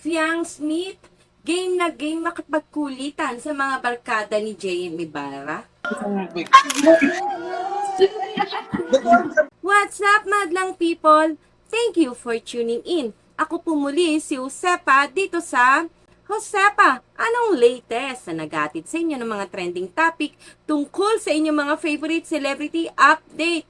Fiang Smith, game na game makipagkulitan sa mga barkada ni JM Ibarra. What's up, madlang people? Thank you for tuning in. Ako po muli si Josepa dito sa Josepa, anong latest na nagatid sa inyo ng mga trending topic tungkol sa inyong mga favorite celebrity update?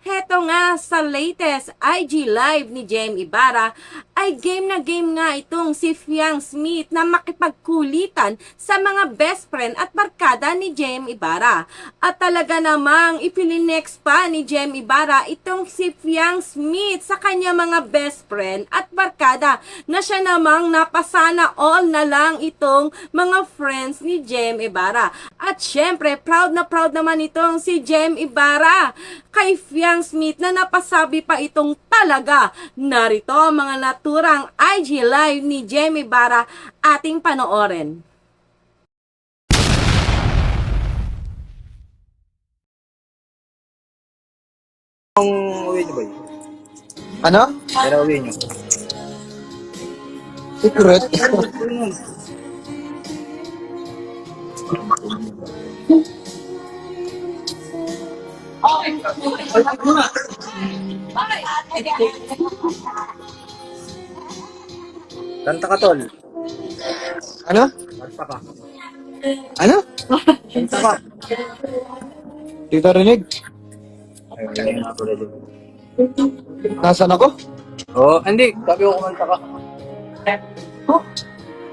Heto nga sa latest IG live ni Jem Ibarra ay game na game nga itong si Fiang Smith na makipagkulitan sa mga best friend at barkada ni Jem Ibarra. At talaga namang ipilinex pa ni Jem Ibarra itong si Fiang Smith sa kanya mga best friend at barkada na siya namang napasana all na lang itong mga friends ni Jem Ibarra. At syempre, proud na proud naman itong si Jem Ibarra kay Fiang Smith na napasabi pa itong talaga. Narito ang mga naturang IG live ni Jem Ibarra ating panoorin. Ang uwi niyo ba yun? Ano? Kaya uwi niyo. Secret? Kanta ka, tol. ano? Kanta ka. Ano? Kanta ka. Dito rinig? Nga. Nasaan ako? Oo, oh, hindi. Sabi ko kumanta ka.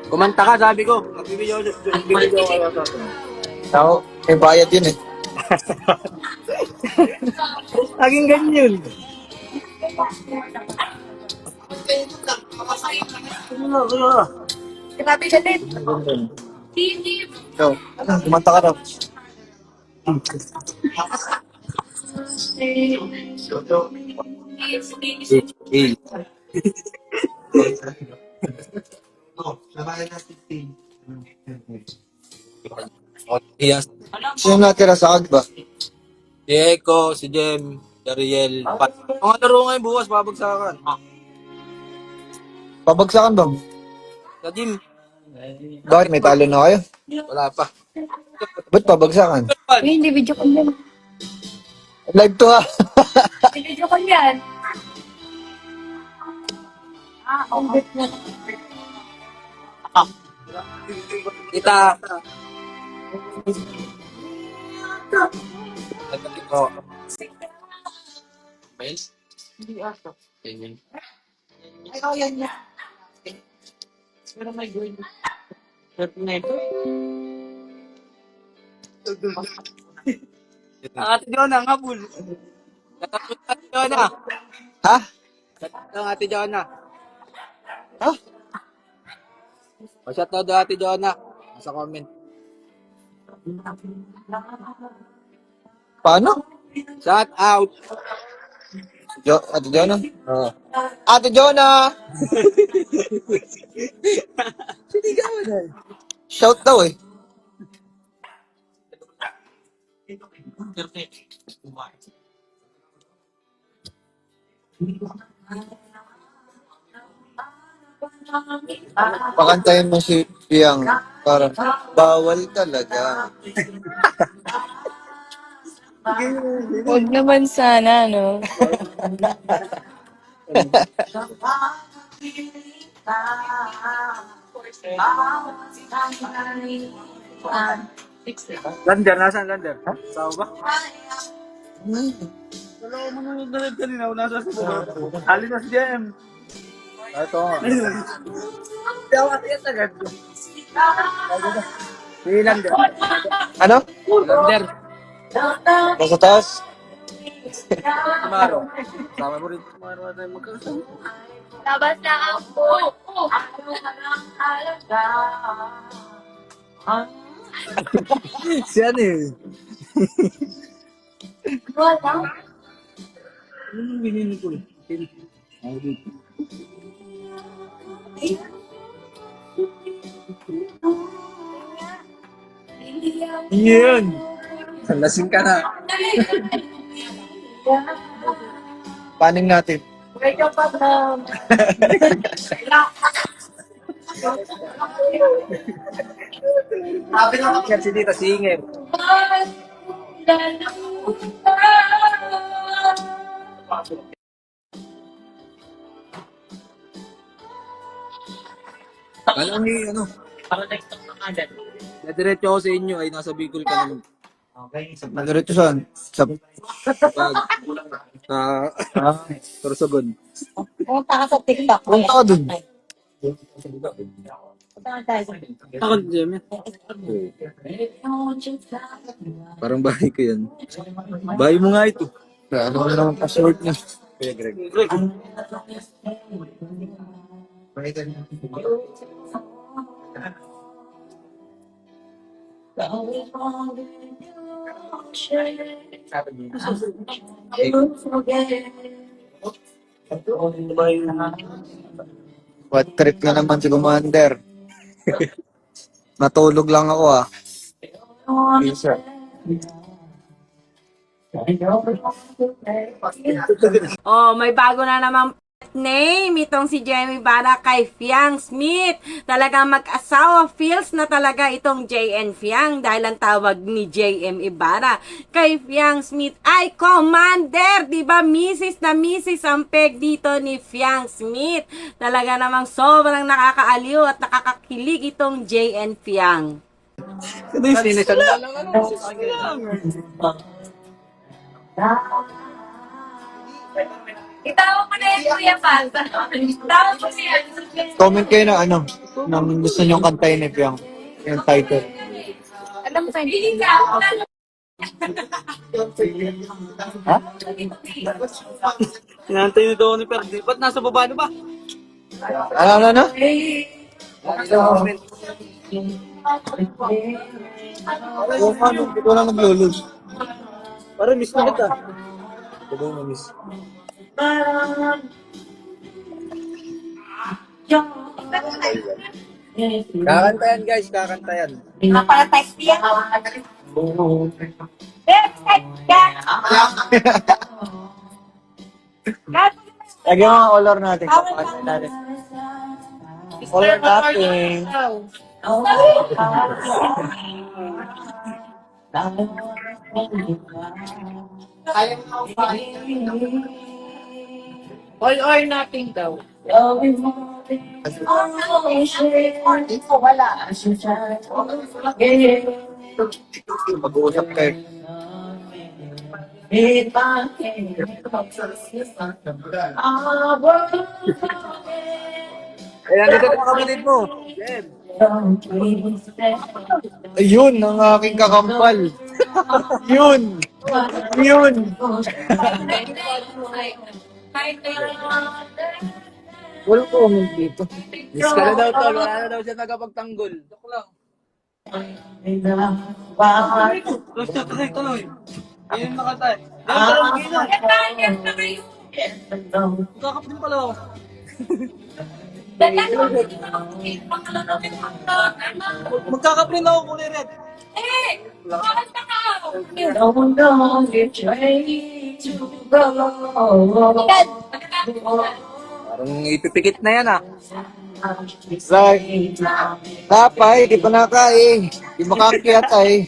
Kumanta ka, sabi ko. Nagbibideo ka. Ako, may bayad yun eh. Laging ganyan. Ano, ano? Grabe ka din. Ikaw, kumanta ka raw. Eh, Yes. Sino natira sa agba? Si Eko, si Jem, si Ariel. Pat. Mga laro ngayon bukas, babagsakan. Pabagsakan ba? Sa gym, Bakit may talo na kayo? wala pa. Ba't pabagsakan? Uy, hindi video call yan. Live to ha! Hindi video call yan. Ah, okay. Kita. Ko. Mail? Hindi ata. Ganyan. Ang ate Jonah, ang habol. Katapos ate Jonah. Ha? Katapos ang ate Jonah. Ha? Pa-shout out daw ate Jonah. Sa comment. Paano? Shout out. Jo Ate Jonah? Oo. Ate Jonah! Shout daw eh. Pakantayin mo si Piang. Parang bawal talaga. Huwag naman sana, no? Lander, nasaan Lander? Sao ba? Wala ko manunod na kanina. Nasa sa. Alin na si JM. Ito. Hindi ako atiyat agad. Si Lander. Ano? Lander. Nasa taas? Tumaro. Sama mo rin. Tumaro na tayo magkakasama. Labas na ako! Si ano eh. Wala. Ano yung binili ko? Ako dito. Yun! Lasing ka na. Paning natin. Wake up na. Sabi na kasi si Tita Singer. Kala ni ano? Nadiretso ako sa inyo ay nasa Bicol ka naman. Diretso saan? Sa... Pag sa Ah, Sorsogon. Pumunta ka sa TikTok. punta ka dun. Punta tayo sa Ako, Jemmy. Parang bahay ko yan. Bahay mo nga ito. Ano naman password niya? Kuya Greg. What trip na naman si Commander. Natulog lang ako ah. Isa. Oh, may bago na namang pet name itong si Jamie Bara kay Fiang Smith. Talagang mag-asawa feels na talaga itong JN Fiang dahil ang tawag ni JM Ibarra kay Fiang Smith ay Commander. Di ba Mrs. na Mrs. ang peg dito ni Fiang Smith. Talaga namang sobrang nakakaaliw at nakakakilig itong JN Fiang. Lang ano. Itawag mo na yan, Kuya Pal. Itawag mo siya. Comment kayo na ano, nang gusto niyong kantayin ni Piang. Yung title. Alam mo, hindi ka ako. Ha? Sinantay ni Donnie Perdi. Ba't nasa baba na ba? Ano, ano, ano? Oo, ano, hindi ko lang naglulog. Parang miss na kita. Ito na miss. Kakantayan guys, kakantayan. Napaka-type niya. Yes, type ka. Lagyan mo ang color natin. Kapatid natin. Color natin. All or nothing daw. Wala. Mag-uusap kayo. Ayan, dito na kapatid mo. Ayun, ang aking kakampal. Yun. Yun. Wala ko comment dito. Miss ka na daw tol, wala na daw siya nagapagtanggol. Joke lang. Tuloy, tuloy, tuloy. Ayun nakatay. Ayun, parang gina. Kakapin pala ako. Magkakaprint ako kulay red. Parang ipipikit na yan ah. Like, tapay, di pa nakain. Di makakyat ay.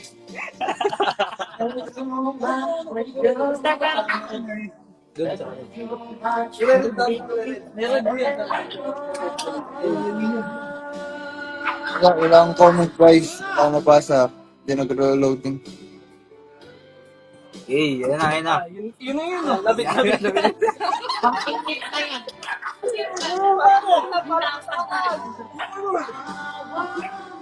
Meron din. Wala, wala akong comment guys. Wala nabasa. Hindi nagre-loading. Eh, yan na, yan na. Yun, yun na yun. Labit, labit, labit.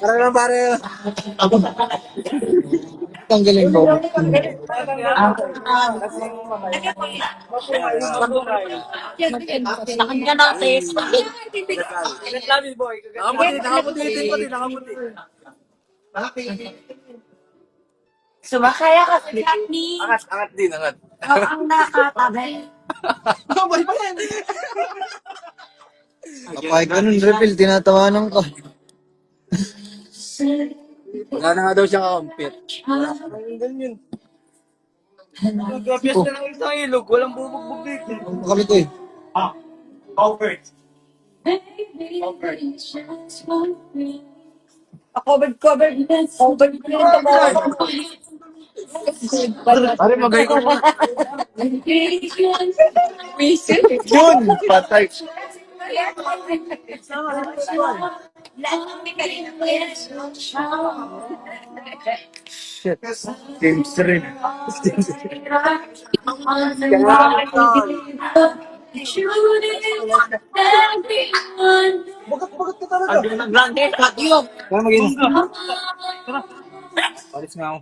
Parang lang pare. Tanggalin ko. Nakanya natin. Nakaputi, nakaputi, din pati, nakaputi. Sumakaya ka sa ni. Angat, angat din, angat. Ang nakatabi. Kapag ganun, refill, tinatawanan ka. Wala na nga daw siya kakumpit. Ang ganyan. Nagkapias na lang sa ilog, walang bubugbog dito. Ano kami to eh? Covered, covered. Covered. Pare, magay ko. Yun! Patay. Shit. James rin. Kaya maging. Palis nga ako.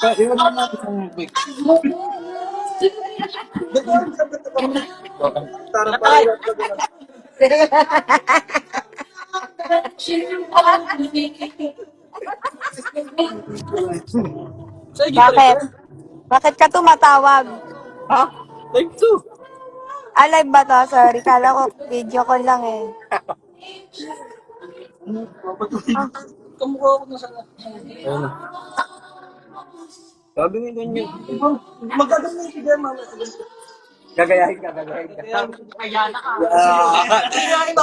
Kaya, iwan mo natin sa Sige, Bakit? Bakit ka tumatawag? Ha? Take two. Ah, live ba to? Sorry, kala ko video call lang eh. Kamukha ko na sana. Ayun na. Sabi ni ganyan. Magaganda yung sige, mama. Gagayahin ka, gagayahin ka. Kaya na ka.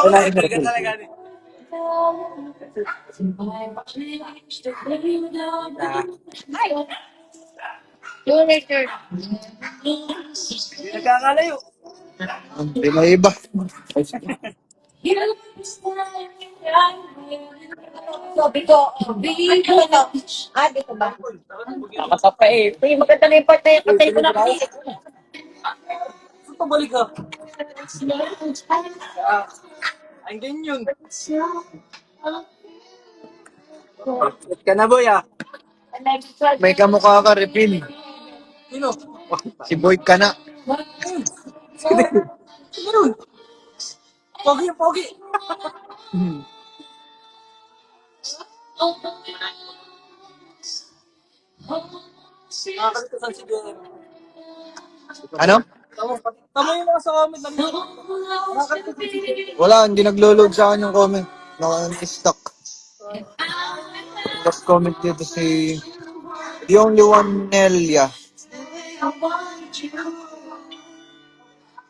Wala yung gagawin talaga. Hindi nagkakalayo. Hindi may iba. Sabi ko, ko na. Ah, dito ba? Nakasapa eh. Uy, maganda na yung part na yung patay ko na. Saan pabalik ka? Ang ganyan. Ba't ka na, boy, ah? May kamukha ka, refill. Sino? Si Boyd ka na. Sino Pogi, pogi. Nakakalito sa si Jen. Ano? Tama, tama yung mga sa comment lang si Jen. Wala, hindi naglo-load sa akin yung comment. Naka-stuck. Last comment dito si... The only one, Nelia.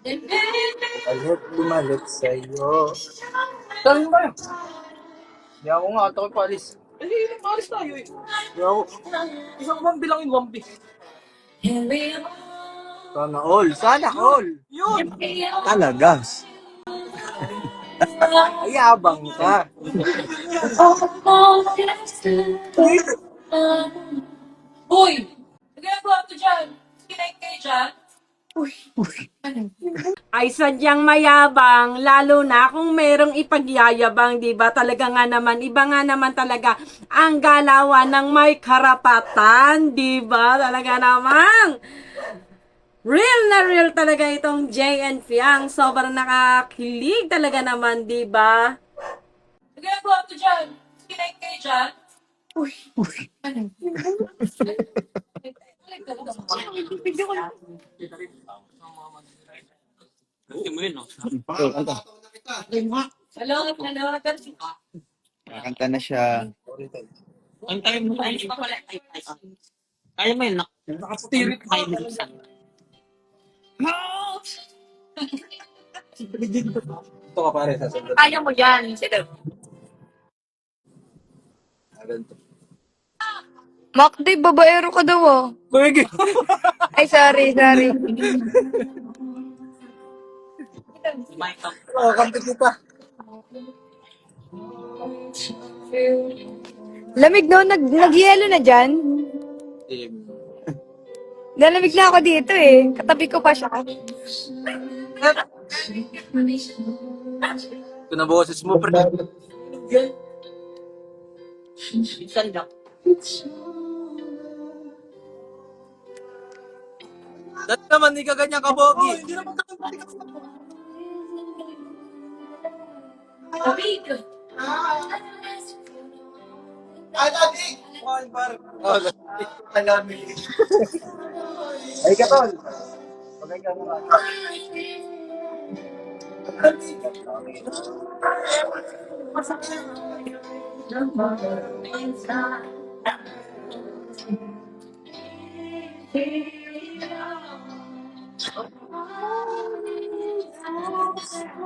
Alit bumalik sa'yo. Saan ba? Hindi ako nga, ito ko palis. Hindi, palis tayo eh. Hindi ako. Isang bang bilangin piece. Sana all. Sana all. Yun. Talaga. Ayabang ka. Uy! Nagagawa ko dyan. Kinain kayo dyan. Ay sadyang mayabang, lalo na kung merong ipagyayabang, di ba? Talaga nga naman, iba nga naman talaga ang galawan ng may karapatan, di ba? Talaga namang. Real na real talaga itong JN Fiang. Sobrang nakakilig talaga naman, di ba? Nagagawa ko dyan. Kinain kayo dyan. Hello, hello. Kakanta na siya. Ang tayo mo tayo. Kaya mo yun, nak- Nakastirit kaya mo yun. Ito ka pare, sasundan. Kaya mo yan. Sige. Ganito. Makdi, babaero ka daw oh. Kuya, Ay, sorry, sorry. Nakakampi kita. Lamig no, nag, nag-yelo na dyan. Nalamig na ako dito eh. Katabi ko pa siya. Ito na boses mo, pre. Minsan lang. Naman, hindi ka ganyan kabogi. hindi naman Ay, katol. Pagay ka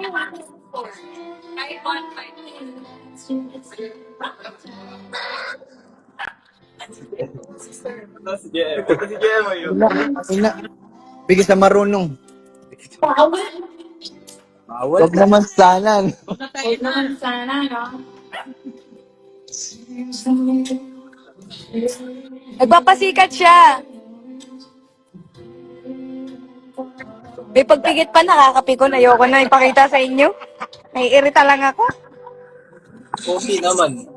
naman. Si JM. Si JM ayun. Ina. Bigis na marunong. Bawal. Huwag naman sana. Huwag na tayo. Nagpapasikat siya. May pagpigit pa, nakakapikon. Ayoko na ipakita sa inyo. Naiirita lang ako. Coffee naman.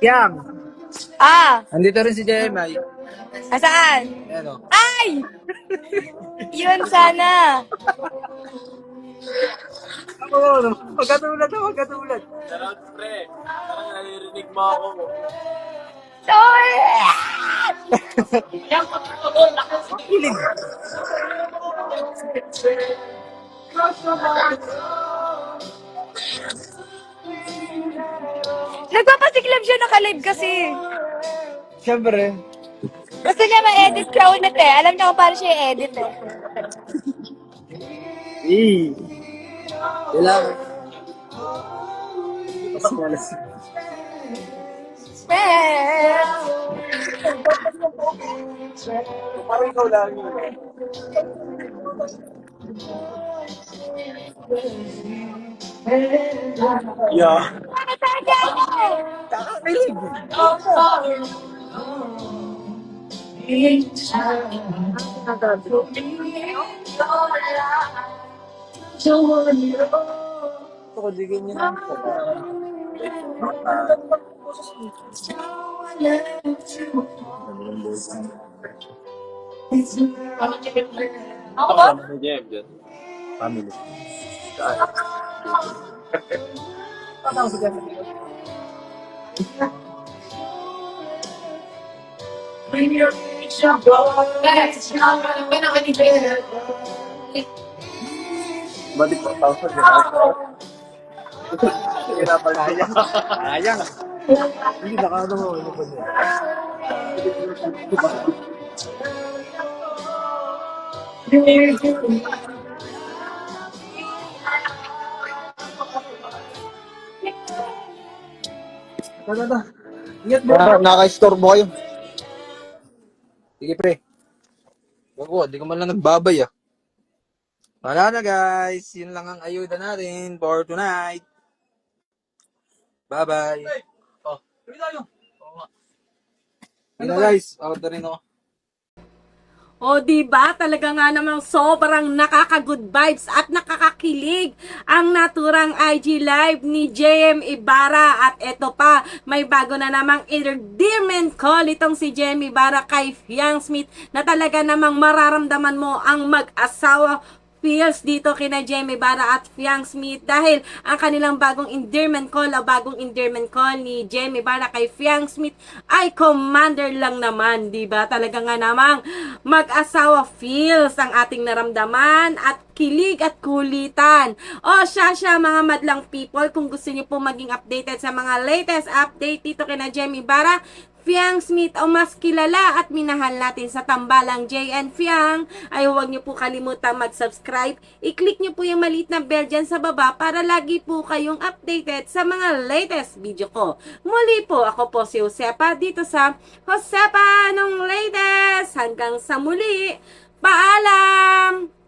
Yang. Ah, Andito rin si ay. asaan? Ayan o. Ay! Yun sana. Ako, ano? Magkatulad na, magkatulad. Charot, pre. Parang naririnig mo ako. Sorry! Kilig. Nagpapasiklab siya naka-live kasi. Siyempre. Gusto niya ma-edit siya ulit eh. Alam niya kung paano siya i-edit eh. Eh. Kailangan. Yun. Yeah. Kakakilig. Ito ko, di ganyan. Ako? Family. Saan si Jeff? Balik pa thousand Hirapan Sayang. Sayang. Hindi, nakaano mo. Ano pa niya? Tara, tara. Ingat mo. Ah, Naka-istorbo kayo. Sige, pre. Bago, di ko man lang nagbabay ah. Wala na guys. Yun lang ang ayuda natin for tonight. Bye-bye. Oh. Yun na guys. Out na rin ako. O di ba talaga nga namang sobrang nakaka-good vibes at nakakakilig ang naturang IG live ni JM Ibarra at eto pa may bago na namang endearment call itong si JM Ibarra kay Fiang Smith na talaga namang mararamdaman mo ang mag-asawa feels dito kina Jamie Barra at Fiang Smith dahil ang kanilang bagong endearment call o bagong endearment call ni Jamie Barra kay Fiang Smith ay commander lang naman, di ba? Talaga nga namang mag-asawa feels ang ating naramdaman at kilig at kulitan. O siya siya mga madlang people, kung gusto niyo po maging updated sa mga latest update dito kina Jamie Barra, Fiang Smith o mas kilala at minahal natin sa tambalang JN Fiang ay huwag niyo po kalimutan mag-subscribe. I-click niyo po yung maliit na bell dyan sa baba para lagi po kayong updated sa mga latest video ko. Muli po, ako po si Josepa dito sa Josepa nung latest. Hanggang sa muli. Paalam!